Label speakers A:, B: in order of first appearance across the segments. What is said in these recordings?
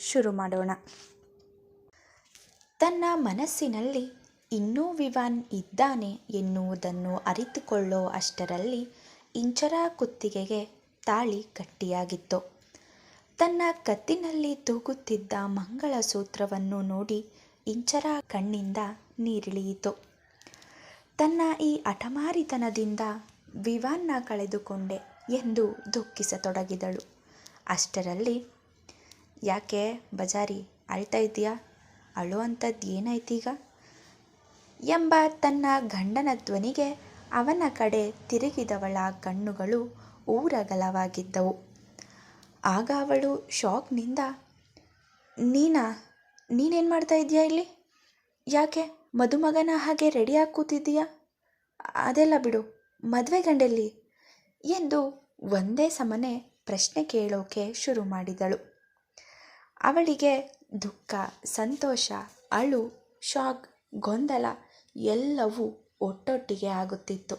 A: ಶುರು ಮಾಡೋಣ. ತನ್ನ ಮನಸ್ಸಿನಲ್ಲಿ ಇನ್ನೂ ವಿವಾನ್ ಇದ್ದಾನೆ ಎನ್ನುವುದನ್ನು ಅರಿತುಕೊಳ್ಳೋ ಅಷ್ಟರಲ್ಲಿ ಇಂಚರ ಕುತ್ತಿಗೆಗೆ ತಾಳಿ ಗಟ್ಟಿಯಾಗಿತ್ತು. ತನ್ನ ಕತ್ತಿನಲ್ಲಿ ತೂಗುತ್ತಿದ್ದ ಮಂಗಳಸೂತ್ರವನ್ನು ನೋಡಿ ಇಂಚರ ಕಣ್ಣಿಂದ ನೀರಿಳಿಯಿತು. ತನ್ನ ಈ ಹಠಮಾರಿತನದಿಂದ ವಿವಾನ್ನ ಕಳೆದುಕೊಂಡೆ ಎಂದು ದುಃಖಿಸತೊಡಗಿದಳು. ಅಷ್ಟರಲ್ಲಿ ಯಾಕೆ ಬಜಾರಿ ಅಳ್ತಾ ಇದೆಯಾ ಅಳುವಂಥದ್ದು ಏನಾಯ್ತೀಗ? ಎಂಬ ತನ್ನ ಗಂಡನ ಧ್ವನಿಗೆ ಅವನ ಕಡೆ ತಿರುಗಿದವಳ ಕಣ್ಣುಗಳು ಊರಗಲವಾಗಿದ್ದವು. ಆಗ ಅವಳು ಶಾಕ್ನಿಂದ, ನೀನಾ, ನೀನೇನು ಮಾಡ್ತಾ ಇದೀಯಾ ಇಲ್ಲಿ? ಯಾಕೆ ಮದುಮಗನ ಹಾಗೆ ರೆಡಿಯಾಗಿ ಕೂತಿದ್ದೀಯಾ? ಅದೆಲ್ಲ ಬಿಡು, ಮದುವೆ ಗಂಡೆಲ್ಲಿ ಎಂದು ಒಂದೇ ಸಮನೆ ಪ್ರಶ್ನೆ ಕೇಳೋಕೆ ಶುರು ಮಾಡಿದಳು. ಅವಳಿಗೆ ದುಃಖ, ಸಂತೋಷ, ಅಳು, ಶಾಕ್, ಗೊಂದಲ ಎಲ್ಲವೂ ಒಟ್ಟೊಟ್ಟಿಗೆ ಆಗುತ್ತಿತ್ತು.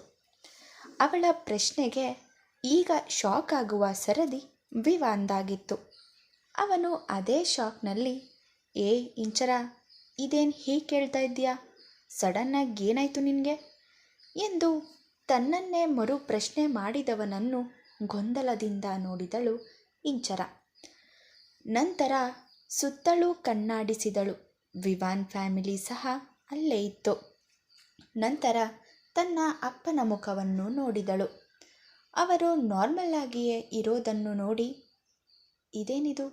A: ಅವಳ ಪ್ರಶ್ನೆಗೆ ಈಗ ಶಾಕ್ ಆಗುವ ಸರದಿ ವಿವಾಂದಾಗಿತ್ತು. ಅವನು ಅದೇ ಶಾಕ್ನಲ್ಲಿ, ಏ ಇಂಚರ, ಇದೇನು ಹೀಗೆ ಕೇಳ್ತಾ ಇದ್ದೀಯಾ? ಸಡನ್ನಾಗಿ ಏನಾಯಿತು ನಿನಗೆ? ಎಂದು ತನ್ನನ್ನೇ ಮರು ಪ್ರಶ್ನೆ ಮಾಡಿದವನನ್ನು ಗೊಂದಲದಿಂದ ನೋಡಿದಳು ಇಂಚರ. ನಂತರ ಸುತ್ತಲೂ ಕಣ್ಣಾಡಿಸಿದಳು. ವಿವಾನ್ ಫ್ಯಾಮಿಲಿ ಸಹ ಅಲ್ಲೇ ಇತ್ತು. ನಂತರ ತನ್ನ ಅಪ್ಪನ ಮುಖವನ್ನು ನೋಡಿದಳು. ಅವರು ನಾರ್ಮಲ್ ಆಗಿಯೇ ಇರೋದನ್ನು ನೋಡಿ, ಇದೇನಿದು?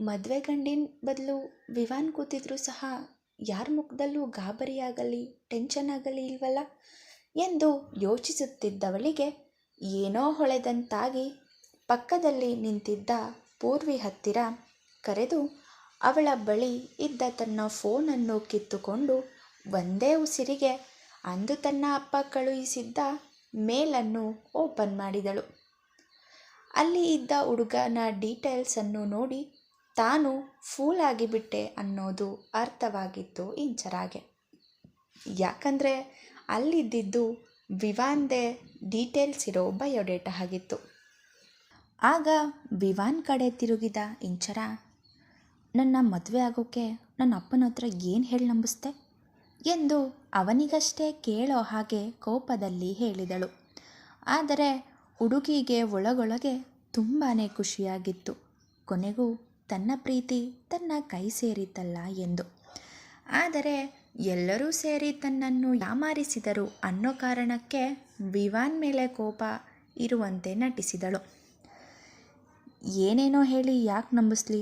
A: ಮದುವೆ ಗಂಡಿನ ಬದಲು ವಿವಾನ್ ಕೂತಿದ್ರು ಸಹ ಯಾರ ಮುಖದಲ್ಲೂ ಗಾಬರಿಯಾಗಲಿ, ಟೆನ್ಷನ್ ಆಗಲಿ ಇಲ್ವಲ್ಲ? ಎಂದು ಯೋಚಿಸುತ್ತಿದ್ದವಳಿಗೆ ಏನೋ ಹೊಳೆದಂತಾಗಿ ಪಕ್ಕದಲ್ಲಿ ನಿಂತಿದ್ದ ಪೂರ್ವಿ ಹತ್ತಿರ ಕರೆದು ಅವಳ ಬಳಿ ಇದ್ದ ತನ್ನ ಫೋನನ್ನು ಕಿತ್ತುಕೊಂಡು ಒಂದೇ ಉಸಿರಿಗೆ ಅಂದು ತನ್ನ ಅಪ್ಪ ಕಳುಹಿಸಿದ್ದ ಮೇಲನ್ನು ಓಪನ್ ಮಾಡಿದಳು. ಅಲ್ಲಿ ಇದ್ದ ಹುಡುಗನ ಡೀಟೇಲ್ಸನ್ನು ನೋಡಿ ತಾನು ಫೂಲ್ ಆಗಿಬಿಟ್ಟೆ ಅನ್ನೋದು ಅರ್ಥವಾಗಿತ್ತು ಇಂಚರಾಗೆ. ಯಾಕಂದರೆ ಅಲ್ಲಿದ್ದಿದ್ದು ವಿವಾಂದೆ ಡೀಟೇಲ್ಸ್ ಇರೋ ಬಯೋಡೇಟಾ ಆಗಿತ್ತು ಆಗ ವಿವಾನ್ ಕಡೆ ತಿರುಗಿದ ಇಂಚರ, ನನ್ನ ಮದುವೆ ಆಗೋಕ್ಕೆ ನನ್ನ ಅಪ್ಪನ ಹತ್ರ ಏನು ಹೇಳಿ ನಂಬಿಸ್ತೆ ಎಂದು ಅವನಿಗಷ್ಟೇ ಕೇಳೋ ಹಾಗೆ ಕೋಪದಲ್ಲಿ ಹೇಳಿದಳು. ಆದರೆ ಹುಡುಗಿಗೆ ಒಳಗೊಳಗೆ ತುಂಬಾ ಖುಷಿಯಾಗಿತ್ತು. ಕೊನೆಗೂ ತನ್ನ ಪ್ರೀತಿ ತನ್ನ ಕೈ ಸೇರಿತಲ್ಲ ಎಂದು. ಆದರೆ ಎಲ್ಲರೂ ಸೇರಿ ತನ್ನನ್ನು ಯಾಮಾರಿಸಿದರು ಅನ್ನೋ ಕಾರಣಕ್ಕೆ ವಿವಾನ್ ಮೇಲೆ ಕೋಪ ಇರುವಂತೆ ನಟಿಸಿದಳು. ಏನೇನೋ ಹೇಳಿ ಯಾಕೆ ನಂಬಿಸ್ಲಿ?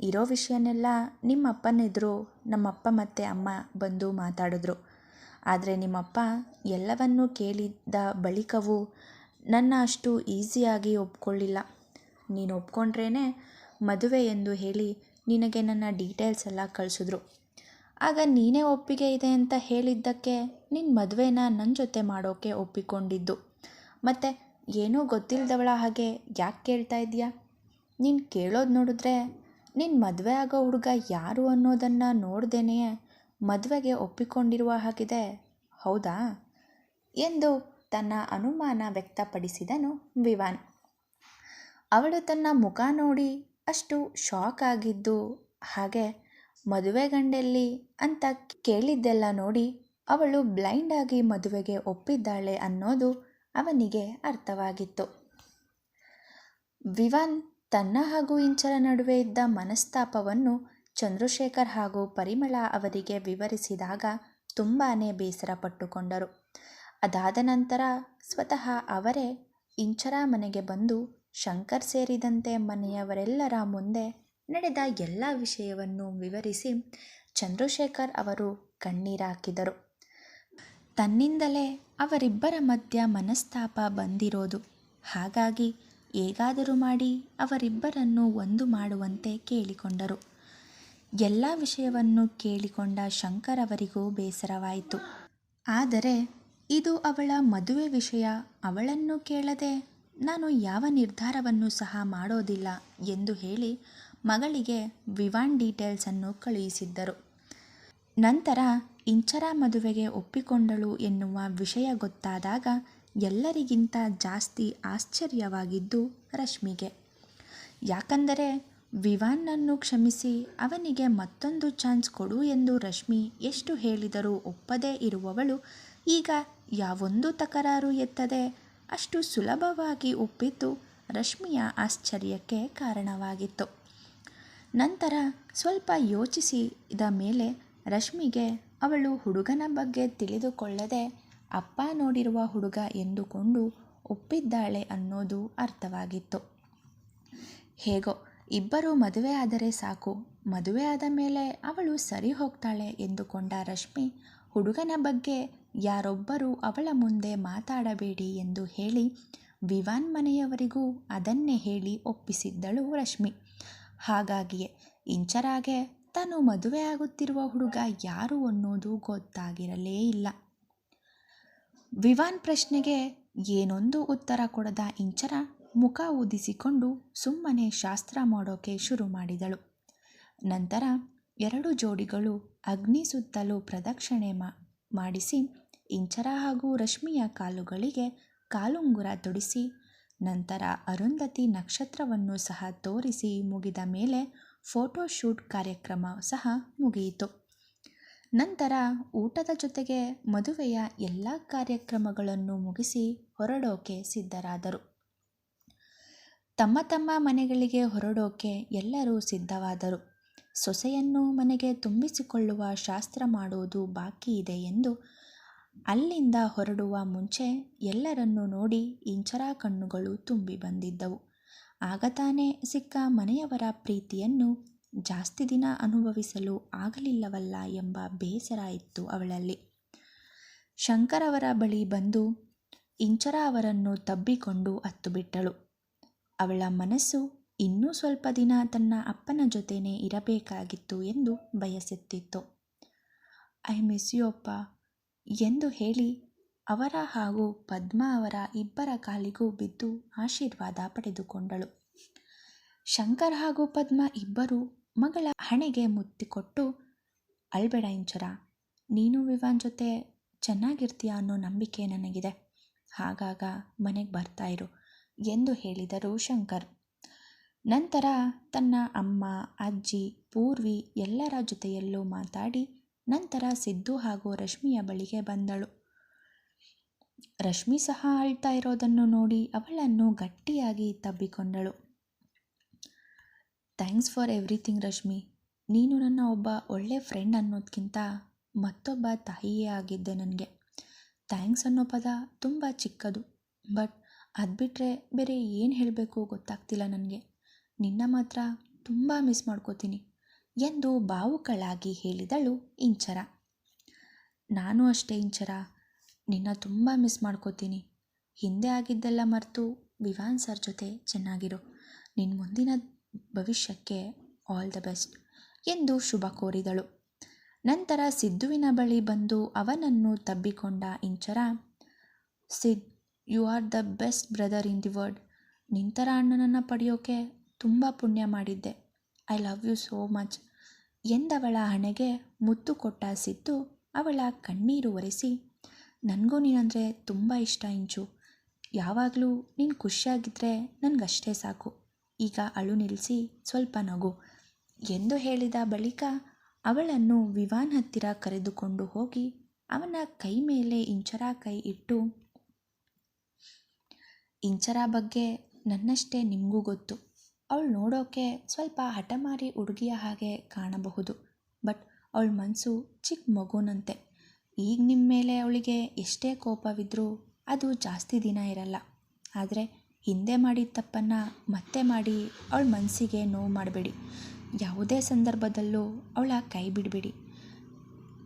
A: ಇರೋ ವಿಷಯನೆಲ್ಲ ನಿಮ್ಮ ಅಪ್ಪನೆದುರು ನಮ್ಮಪ್ಪ ಮತ್ತು ಅಮ್ಮ ಬಂದು ಮಾತಾಡಿದ್ರು. ಆದರೆ ನಿಮ್ಮಪ್ಪ ಎಲ್ಲವನ್ನೂ ಕೇಳಿದ್ದ ಬಳಿಕವೂ ನನ್ನ ಅಷ್ಟು ಈಸಿಯಾಗಿ ಒಪ್ಕೊಳ್ಳಿಲ್ಲ. ನೀನು ಒಪ್ಕೊಂಡ್ರೇ ಮದುವೆ ಎಂದು ಹೇಳಿ ನಿನಗೆ ನನ್ನ ಡೀಟೇಲ್ಸ್ ಎಲ್ಲ ಕಳಿಸಿದ್ರು. ಆಗ ನೀನೇ ಒಪ್ಪಿಗೆ ಇದೆ ಅಂತ ಹೇಳಿದ್ದಕ್ಕೆ ನಿನ್ನ ಮದುವೆನ ನನ್ನ ಜೊತೆ ಮಾಡೋಕ್ಕೆ ಒಪ್ಪಿಕೊಂಡಿದ್ದು. ಮತ್ತು ಏನೂ ಗೊತ್ತಿಲ್ಲದವಳ ಹಾಗೆ ಯಾಕೆ ಕೇಳ್ತಾ ಇದೆಯಾ ನೀನು ಕೇಳೋದು ನೋಡಿದ್ರೆ ನಿನ್ನ ಮದುವೆ ಆಗೋ ಹುಡುಗ ಯಾರು ಅನ್ನೋದನ್ನು ನೋಡ್ದೇನೆ ಮದುವೆಗೆ ಒಪ್ಪಿಕೊಂಡಿರುವ ಹಾಗಿದೆ. ಹೌದಾ? ಎಂದು ತನ್ನ ಅನುಮಾನ ವ್ಯಕ್ತಪಡಿಸಿದನು ವಿವಾನ್. ಅವಳು ತನ್ನ ಮುಖ ನೋಡಿ ಅಷ್ಟು ಶಾಕ್ ಆಗಿದ್ದು, ಹಾಗೆ ಮದುವೆ ಗಂಡೆಲ್ಲಿ ಅಂತ ಕೇಳಿದ್ದೆಲ್ಲ ನೋಡಿ ಅವಳು ಬ್ಲೈಂಡ್ ಆಗಿ ಮದುವೆಗೆ ಒಪ್ಪಿದ್ದಾಳೆ ಅನ್ನೋದು ಅವನಿಗೆ ಅರ್ಥವಾಗಿತ್ತು. ವಿವಾನ್ ತನ್ನ ಹಾಗೂ ಇಂಚರ ನಡುವೆ ಇದ್ದ ಮನಸ್ತಾಪವನ್ನು ಚಂದ್ರಶೇಖರ್ ಹಾಗೂ ಪರಿಮಳ ಅವರಿಗೆ ವಿವರಿಸಿದಾಗ ತುಂಬಾ ಬೇಸರ ಪಟ್ಟುಕೊಂಡರು. ಅದಾದ ನಂತರ ಸ್ವತಃ ಅವರೇ ಇಂಚರ ಮನೆಗೆ ಬಂದು ಶಂಕರ್ ಸೇರಿದಂತೆ ಮನೆಯವರೆಲ್ಲರ ಮುಂದೆ ನಡೆದ ಎಲ್ಲ ವಿಷಯವನ್ನು ವಿವರಿಸಿ ಚಂದ್ರಶೇಖರ್ ಅವರು ಕಣ್ಣೀರಾಕಿದರು ತನ್ನಿಂದಲೇ ಅವರಿಬ್ಬರ ಮಧ್ಯ ಮನಸ್ತಾಪ ಬಂದಿರೋದು. ಹಾಗಾಗಿ ಹೇಗಾದರೂ ಮಾಡಿ ಅವರಿಬ್ಬರನ್ನು ಒಂದು ಮಾಡುವಂತೆ ಕೇಳಿಕೊಂಡರು. ಎಲ್ಲ ವಿಷಯವನ್ನು ಕೇಳಿಕೊಂಡ ಶಂಕರ್ ಅವರಿಗೂ ಬೇಸರವಾಯಿತು. ಆದರೆ, ಇದು ಅವಳ ಮದುವೆ ವಿಷಯ, ಅವಳನ್ನು ಕೇಳದೆ ನಾನು ಯಾವ ನಿರ್ಧಾರವನ್ನು ಸಹ ಮಾಡೋದಿಲ್ಲ ಎಂದು ಹೇಳಿ ಮಗಳಿಗೆ ವಿವಾನ್ ಡೀಟೇಲ್ಸನ್ನು ಕಳುಹಿಸಿದ್ದರು. ನಂತರ ಇಂಚರ ಮದುವೆಗೆ ಒಪ್ಪಿಕೊಂಡಳು ಎನ್ನುವ ವಿಷಯ ಗೊತ್ತಾದಾಗ ಎಲ್ಲರಿಗಿಂತ ಜಾಸ್ತಿ ಆಶ್ಚರ್ಯವಾಗಿದ್ದು ರಶ್ಮಿಗೆ. ಯಾಕಂದರೆ ವಿವಾನ್ನನ್ನು ಕ್ಷಮಿಸಿ ಅವನಿಗೆ ಮತ್ತೊಂದು ಚಾನ್ಸ್ ಕೊಡು ಎಂದು ರಶ್ಮಿ ಎಷ್ಟು ಹೇಳಿದರೂ ಒಪ್ಪದೇ ಇರುವವಳು ಈಗ ಯಾವೊಂದು ತಕರಾರು ಎತ್ತದೆ ಅಷ್ಟು ಸುಲಭವಾಗಿ ಒಪ್ಪಿದ್ದು ರಶ್ಮಿಯ ಆಶ್ಚರ್ಯಕ್ಕೆ ಕಾರಣವಾಗಿತ್ತು. ನಂತರ ಸ್ವಲ್ಪ ಯೋಚಿಸಿದ ಮೇಲೆ ರಶ್ಮಿಗೆ ಅವಳು ಹುಡುಗನ ಬಗ್ಗೆ ತಿಳಿದುಕೊಳ್ಳದೆ ಅಪ್ಪ ನೋಡಿರುವ ಹುಡುಗ ಎಂದುಕೊಂಡು ಒಪ್ಪಿದ್ದಾಳೆ ಅನ್ನೋದು ಅರ್ಥವಾಗಿತ್ತು. ಹೇಗೋ, ಇಬ್ಬರು ಮದುವೆ ಆದರೆ ಸಾಕು. ಮದುವೆ ಆದ ಮೇಲೆ ಅವಳು ಸರಿ ಹೋಗ್ತಾಳೆ ಎಂದುಕೊಂಡ ರಶ್ಮಿ, ಹುಡುಗನ ಬಗ್ಗೆ ಯಾರೊಬ್ಬರೂ ಅವಳ ಮುಂದೆ ಮಾತಾಡಬೇಡಿ ಎಂದು ಹೇಳಿ ವಿವಾನ್ ಮನೆಯವರಿಗೂ ಅದನ್ನೇ ಹೇಳಿ ಒಪ್ಪಿಸಿದ್ದಳು ರಶ್ಮಿ. ಹಾಗಾಗಿಯೇ, ಇಂಚರಾಗೆ ತಾನು ಮದುವೆ ಆಗುತ್ತಿರುವ ಹುಡುಗ ಯಾರು ಅನ್ನೋದು ಗೊತ್ತಾಗಿರಲೇ ಇಲ್ಲ. ವಿವಾನ್ ಪ್ರಶ್ನೆಗೆ ಏನೊಂದು ಉತ್ತರ ಕೊಡದ ಇಂಚರ ಮುಖ ಊದಿಸಿಕೊಂಡು ಸುಮ್ಮನೆ ಶಾಸ್ತ್ರ ಮಾಡೋಕೆ ಶುರು ಮಾಡಿದಳು. ನಂತರ ಎರಡು ಜೋಡಿಗಳು ಅಗ್ನಿ ಸುತ್ತಲೂ ಪ್ರದಕ್ಷಿಣೆ ಮಾಡಿಸಿ ಇಂಚರ ಹಾಗೂ ರಶ್ಮಿಯ ಕಾಲುಗಳಿಗೆ ಕಾಲುಂಗುರ ತೊಡಿಸಿ, ನಂತರ ಅರುಂಧತಿ ನಕ್ಷತ್ರವನ್ನು ಸಹ ತೋರಿಸಿ ಮುಗಿದ ಮೇಲೆ ಫೋಟೋಶೂಟ್ ಕಾರ್ಯಕ್ರಮ ಸಹ ಮುಗಿಯಿತು. ನಂತರ ಊಟದ ಜೊತೆಗೆ ಮದುವೆಯ ಎಲ್ಲ ಕಾರ್ಯಕ್ರಮಗಳನ್ನು ಮುಗಿಸಿ ಹೊರಡೋಕೆ ಸಿದ್ಧರಾದರು. ತಮ್ಮ ತಮ್ಮ ಮನೆಗಳಿಗೆ ಹೊರಡೋಕೆ ಎಲ್ಲರೂ ಸಿದ್ಧವಾದರು. ಸೊಸೆಯನ್ನು ಮನೆಗೆ ತುಂಬಿಸಿಕೊಳ್ಳುವ ಶಾಸ್ತ್ರ ಮಾಡುವುದು ಬಾಕಿ ಇದೆ ಎಂದು ಅಲ್ಲಿಂದ ಹೊರಡುವ ಮುಂಚೆ ಎಲ್ಲರನ್ನು ನೋಡಿ ಇಂಚರ ಕಣ್ಣುಗಳು ತುಂಬಿ ಬಂದಿದ್ದವು. ಆಗ ತಾನೇ ಸಿಕ್ಕ ಮನೆಯವರ ಪ್ರೀತಿಯನ್ನು ಜಾಸ್ತಿ ದಿನ ಅನುಭವಿಸಲು ಆಗಲಿಲ್ಲವಲ್ಲ ಎಂಬ ಬೇಸರ ಇತ್ತು ಅವಳಲ್ಲಿ. ಶಂಕರ್ ಅವರ ಬಳಿ ಬಂದು ಇಂಚರ ಅವರನ್ನು ತಬ್ಬಿಕೊಂಡು ಅತ್ತುಬಿಟ್ಟಳು. ಅವಳ ಮನಸ್ಸು ಇನ್ನೂ ಸ್ವಲ್ಪ ದಿನ ತನ್ನ ಅಪ್ಪನ ಜೊತೆನೇ ಇರಬೇಕಾಗಿತ್ತು ಎಂದು ಬಯಸುತ್ತಿತ್ತು. ಐ ಮಿಸ್ ಯು ಅಪ್ಪ ಎಂದು ಹೇಳಿ ಅವರ ಹಾಗೂ ಪದ್ಮ ಅವರ ಇಬ್ಬರ ಕಾಲಿಗೂ ಬಿದ್ದು ಆಶೀರ್ವಾದ ಪಡೆದುಕೊಂಡಳು. ಶಂಕರ್ ಹಾಗೂ ಪದ್ಮ ಇಬ್ಬರು ಮಗಳ ಹಣೆಗೆ ಮುತ್ತಿಕೊಟ್ಟು ಅಳ್ಬೇಡ ಇಂಚರ, ನೀನು ವಿವಾನ್ ಜೊತೆ ಚೆನ್ನಾಗಿರ್ತೀಯ ಅನ್ನೋ ನಂಬಿಕೆ ನನಗಿದೆ. ಹಾಗಾಗ ಮನೆಗೆ ಬರ್ತಾ ಇರು, ಎಂದು ಹೇಳಿದರು ಶಂಕರ್. ನಂತರ ತನ್ನ ಅಮ್ಮ, ಅಜ್ಜಿ, ಪೂರ್ವಿ ಎಲ್ಲರ ಜೊತೆಯಲ್ಲೂ ಮಾತಾಡಿ, ನಂತರ ಸಿದ್ದು ಹಾಗೂ ರಶ್ಮಿಯ ಬಳಿಗೆ ಬಂದಳು. ರಶ್ಮಿ ಸಹ ಅಳ್ತಾ ಇರೋದನ್ನು ನೋಡಿ ಅವಳನ್ನು ಗಟ್ಟಿಯಾಗಿ ತಬ್ಬಿಕೊಂಡಳು. ಥ್ಯಾಂಕ್ಸ್ ಫಾರ್ ಎವ್ರಿಥಿಂಗ್ ರಶ್ಮಿ ನೀನು ನನ್ನ ಒಬ್ಬ ಒಳ್ಳೆ ಫ್ರೆಂಡ್ ಅನ್ನೋದಕ್ಕಿಂತ ಮತ್ತೊಬ್ಬ ತಾಯಿಯೇ ಆಗಿದ್ದೆ ನನಗೆ. ಥ್ಯಾಂಕ್ಸ್ ಅನ್ನೋ ಪದ ತುಂಬ ಚಿಕ್ಕದು. ಬಟ್ ಅದು ಬಿಟ್ಟರೆ ಬೇರೆ ಏನು ಹೇಳಬೇಕು ಗೊತ್ತಾಗ್ತಿಲ್ಲ ನನಗೆ. ನಿನ್ನ ಮಾತ್ರ ತುಂಬ ಮಿಸ್ ಮಾಡ್ಕೋತೀನಿ ಎಂದು ಭಾವುಕಳಾಗಿ ಹೇಳಿದಳು ಇಂಚರ. ನಾನು ಅಷ್ಟೇ ಇಂಚರ. ನಿನ್ನ ತುಂಬ ಮಿಸ್ ಮಾಡ್ಕೋತೀನಿ. ಹಿಂದೆ ಆಗಿದ್ದೆಲ್ಲ ಮರೆತು ವಿವಾನ್ ಸರ್ ಜೊತೆ ಚೆನ್ನಾಗಿರು. ನಿನ್ನ ಮುಂದಿನ ಭವಿಷ್ಯಕ್ಕೆ ಆಲ್ ದ ಬೆಸ್ಟ್ ಎಂದು ಶುಭ ಕೋರಿದಳು. ನಂತರ ಸಿದ್ದುವಿನ ಬಳಿ ಬಂದು ಅವನನ್ನು ತಬ್ಬಿಕೊಂಡ Inchara, Sid, you are the best brother in the world. ನಿಂತರ ಅಣ್ಣನನ್ನು ಪಡೆಯೋಕೆ ತುಂಬ ಪುಣ್ಯ ಮಾಡಿದ್ದೆ. I love you so much ಎಂದವಳ ಹಣೆಗೆ ಮುತ್ತು ಕೊಟ್ಟ ಸಿದ್ದು ಅವಳ ಕಣ್ಣೀರು ಒರೆಸಿ, ನನಗೂ ನೀನಂದರೆ ತುಂಬ ಇಷ್ಟ ಇಂಚು. ಯಾವಾಗಲೂ ನೀನು ಖುಷಿಯಾಗಿದ್ದರೆ ನನಗಷ್ಟೇ ಸಾಕು. ಈಗ ಅಳು ನಿಲ್ಲಿಸಿ ಸ್ವಲ್ಪ ನಗು. ಎಂದು ಹೇಳಿದ ಬಳಿಕ ಅವಳನ್ನು ವಿವಾನ್ ಹತ್ತಿರ ಕರೆದುಕೊಂಡು ಹೋಗಿ ಅವನ ಕೈ ಮೇಲೆ ಇಂಚರ ಕೈ ಇಟ್ಟು, ಇಂಚರ ಬಗ್ಗೆ ನನ್ನಷ್ಟೇ ನಿಮಗೂ ಗೊತ್ತು. ಅವಳು ನೋಡೋಕೆ ಸ್ವಲ್ಪ ಹಠಮಾರಿ ಹುಡುಗಿಯ ಹಾಗೆ ಕಾಣಬಹುದು. ಬಟ್ ಅವಳ ಮನಸ್ಸು ಚಿಕ್ಕ ಮಗುನಂತೆ. ಈಗ ನಿಮ್ಮ ಮೇಲೆ ಅವಳಿಗೆ ಎಷ್ಟೇ ಕೋಪವಿದ್ದರೂ ಅದು ಜಾಸ್ತಿ ದಿನ ಇರಲ್ಲ. ಆದರೆ ಹಿಂದೆ ಮಾಡಿದ ತಪ್ಪನ್ನು ಮತ್ತೆ ಮಾಡಿ ಅವಳ ಮನಸ್ಸಿಗೆ ನೋವು ಮಾಡಬೇಡಿ. ಯಾವುದೇ ಸಂದರ್ಭದಲ್ಲೂ ಅವಳ ಕೈ ಬಿಡಬೇಡಿ.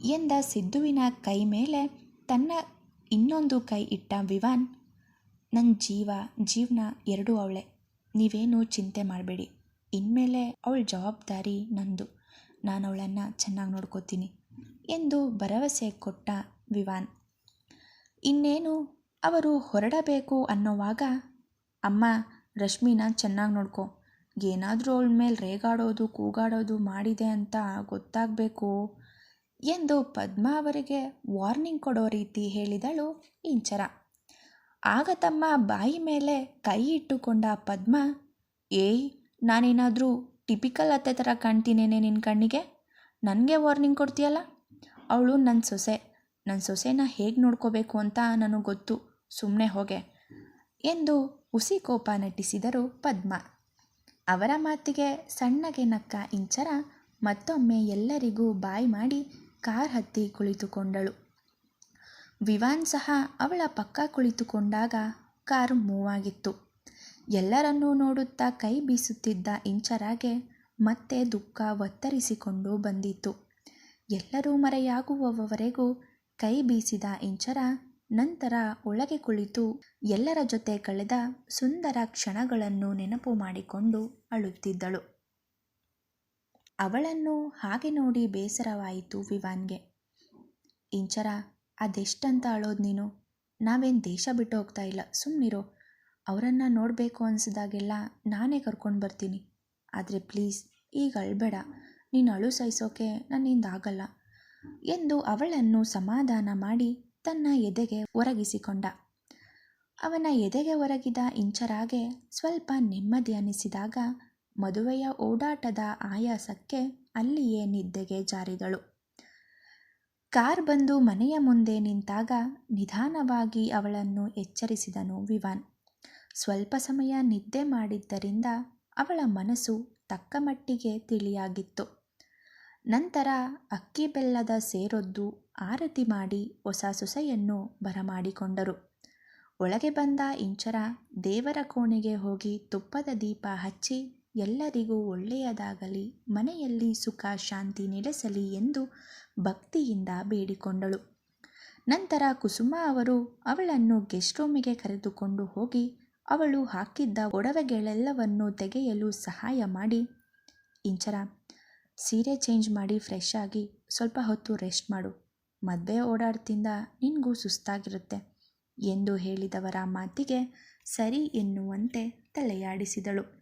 A: ಎಂದ ಸಿದ್ದುವಿನ ಕೈ ಮೇಲೆ ತನ್ನ ಇನ್ನೊಂದು ಕೈ ಇಟ್ಟ ವಿವಾನ್ ನನ್ನ ಜೀವ, ಜೀವನ ಎರಡೂ ಅವಳೆ. ನೀವೇನು ಚಿಂತೆ ಮಾಡಬೇಡಿ. ಇನ್ಮೇಲೆ ಅವಳ ಜವಾಬ್ದಾರಿ ನಂದು. ನಾನು ಅವಳನ್ನು ಚೆನ್ನಾಗಿ ನೋಡ್ಕೋತೀನಿ ಎಂದು ಭರವಸೆ ಕೊಟ್ಟ ವಿವಾನ್. ಇನ್ನೇನು ಅವರು ಹೊರಡಬೇಕು ಅನ್ನೋವಾಗ ಅಮ್ಮ, ರಶ್ಮಿನ ಚೆನ್ನಾಗಿ ನೋಡ್ಕೊ. ಏನಾದರೂ ಅವಳ ಮೇಲೆ ರೇಗಾಡೋದು, ಕೂಗಾಡೋದು ಮಾಡಿದೆ ಅಂತ ಗೊತ್ತಾಗಬೇಕು? ಎಂದು ಪದ್ಮ ಅವರಿಗೆ ವಾರ್ನಿಂಗ್ ಕೊಡೋ ರೀತಿ ಹೇಳಿದಳು ಇಂಚರ. ಆಗ ತಮ್ಮ ಬಾಯಿ ಮೇಲೆ ಕೈ ಇಟ್ಟುಕೊಂಡ ಪದ್ಮ, ಏಯ್, ನಾನೇನಾದರೂ ಟಿಪಿಕಲ್ ಅತ್ತೆ ಥರ ಕಾಣ್ತೀನೇನೆ ನಿನ್ನ ಕಣ್ಣಿಗೆ? ನನಗೆ ವಾರ್ನಿಂಗ್ ಕೊಡ್ತೀಯಲ್ಲ? ಅವಳು ನನ್ನ ಸೊಸೆ. ನನ್ನ ಸೊಸೆನ ಹೇಗೆ ನೋಡ್ಕೋಬೇಕು ಅಂತ ನನಗೆ ಗೊತ್ತು. ಸುಮ್ಮನೆ ಹೋಗೆ. ಎಂದು ಹುಸಿ ಕೋಪ ನಟಿಸಿದರು ಪದ್ಮ. ಅವರ ಮಾತಿಗೆ ಸಣ್ಣಗೆ ನಕ್ಕ ಇಂಚರ ಮತ್ತೊಮ್ಮೆ ಎಲ್ಲರಿಗೂ ಬಾಯಿ ಮಾಡಿ ಕಾರ್ ಹತ್ತಿ ಕುಳಿತುಕೊಂಡಳು. ವಿವಾನ್ ಸಹ ಅವಳ ಪಕ್ಕ ಕುಳಿತುಕೊಂಡಾಗ ಕಾರು ಮೂವ್ ಆಗಿತ್ತು ಎಲ್ಲರನ್ನೂ ನೋಡುತ್ತಾ ಕೈ ಬೀಸುತ್ತಿದ್ದ ಇಂಚರಾಗೆ ಮತ್ತೆ ದುಃಖ ಒತ್ತರಿಸಿಕೊಂಡು ಬಂದಿತ್ತು. ಎಲ್ಲರೂ ಮರೆಯಾಗುವವರೆಗೂ ಕೈ ಬೀಸಿದ ಇಂಚರ ನಂತರ ಒಳಗೆ ಕುಳಿತು ಎಲ್ಲರ ಜೊತೆ ಕಳೆದ ಸುಂದರ ಕ್ಷಣಗಳನ್ನು ನೆನಪು ಮಾಡಿಕೊಂಡು ಅಳುತ್ತಿದ್ದಳು. ಅವಳನ್ನು ಹಾಗೆ ನೋಡಿ ಬೇಸರವಾಯಿತು ವಿವಾನ್ಗೆ. ಇಂಚರ, ಅದೆಷ್ಟಂತ ಅಳೋದು ನೀನು? ನಾವೇನು ದೇಶ ಬಿಟ್ಟು ಹೋಗ್ತಾ ಇಲ್ಲ. ಸುಮ್ಮನಿರೋ ಅವರನ್ನು ನೋಡಬೇಕು ಅನಿಸಿದಾಗೆಲ್ಲ ನಾನೇ ಕರ್ಕೊಂಡು ಬರ್ತೀನಿ. ಆದರೆ ಪ್ಲೀಸ್, ಈಗ ಅಳಬೇಡ. ನೀನು ಅಳು ಸಹಿಸೋಕೆ ನನ್ನಿಂದಾಗಲ್ಲ ಎಂದು ಅವಳನ್ನು ಸಮಾಧಾನ ಮಾಡಿ ತನ್ನ ಎದೆಗೆ ಒರಗಿಸಿಕೊಂಡ. ಅವನ ಎದೆಗೆ ಒರಗಿದ ಇಂಚರಾಗೆ ಸ್ವಲ್ಪ ನೆಮ್ಮದಿ ಅನಿಸಿದಾಗ ಮದುವೆಯ ಓಡಾಟದ ಆಯಾಸಕ್ಕೆ ಅಲ್ಲಿಯೇ ನಿದ್ದೆಗೆ ಜಾರಿದಳು. ಕಾರ್ ಬಂದು ಮನೆಯ ಮುಂದೆ ನಿಂತಾಗ ನಿಧಾನವಾಗಿ ಅವಳನ್ನು ಎಚ್ಚರಿಸಿದನು ವಿವಾನ್. ಸ್ವಲ್ಪ ಸಮಯ ನಿದ್ದೆ ಮಾಡಿದ್ದರಿಂದ ಅವಳ ಮನಸ್ಸು ತಕ್ಕಮಟ್ಟಿಗೆ ತಿಳಿಯಾಗಿತ್ತು. ನಂತರ ಅಕ್ಕಿ ಬೆಲ್ಲದ ಸೇರೊದ್ದು ಆರತಿ ಮಾಡಿ ಹೊಸ ಸೊಸೆಯನ್ನು ಬರಮಾಡಿಕೊಂಡರು. ಒಳಗೆ ಬಂದ ಇಂಚರ ದೇವರ ಕೋಣೆಗೆ ಹೋಗಿ ತುಪ್ಪದ ದೀಪ ಹಚ್ಚಿ ಎಲ್ಲರಿಗೂ ಒಳ್ಳೆಯದಾಗಲಿ, ಮನೆಯಲ್ಲಿ ಸುಖ ಶಾಂತಿ ನೆಲೆಸಲಿ ಎಂದು ಭಕ್ತಿಯಿಂದ ಬೇಡಿಕೊಂಡಳು. ನಂತರ ಕುಸುಮ ಅವರು ಅವಳನ್ನು ಗೆಸ್ಟ್ ರೂಮಿಗೆ ಕರೆದುಕೊಂಡು ಹೋಗಿ ಅವಳು ಹಾಕಿದ್ದ ಒಡವೆಗಳೆಲ್ಲವನ್ನು ತೆಗೆಯಲು ಸಹಾಯ ಮಾಡಿ, ಇಂಚರ ಸೀರೆ ಚೇಂಜ್ ಮಾಡಿ ಫ್ರೆಶ್ ಆಗಿ ಸ್ವಲ್ಪ ಹೊತ್ತು ರೆಸ್ಟ್ ಮಾಡು. ಮದುವೆ ಓಡಾಡ್ತಿಂದ ನಿನಗೂ ಸುಸ್ತಾಗಿರುತ್ತೆ. ಎಂದು ಹೇಳಿದವರ ಮಾತಿಗೆ ಸರಿ ಎನ್ನುವಂತೆ ತಲೆಯಾಡಿಸಿದಳು.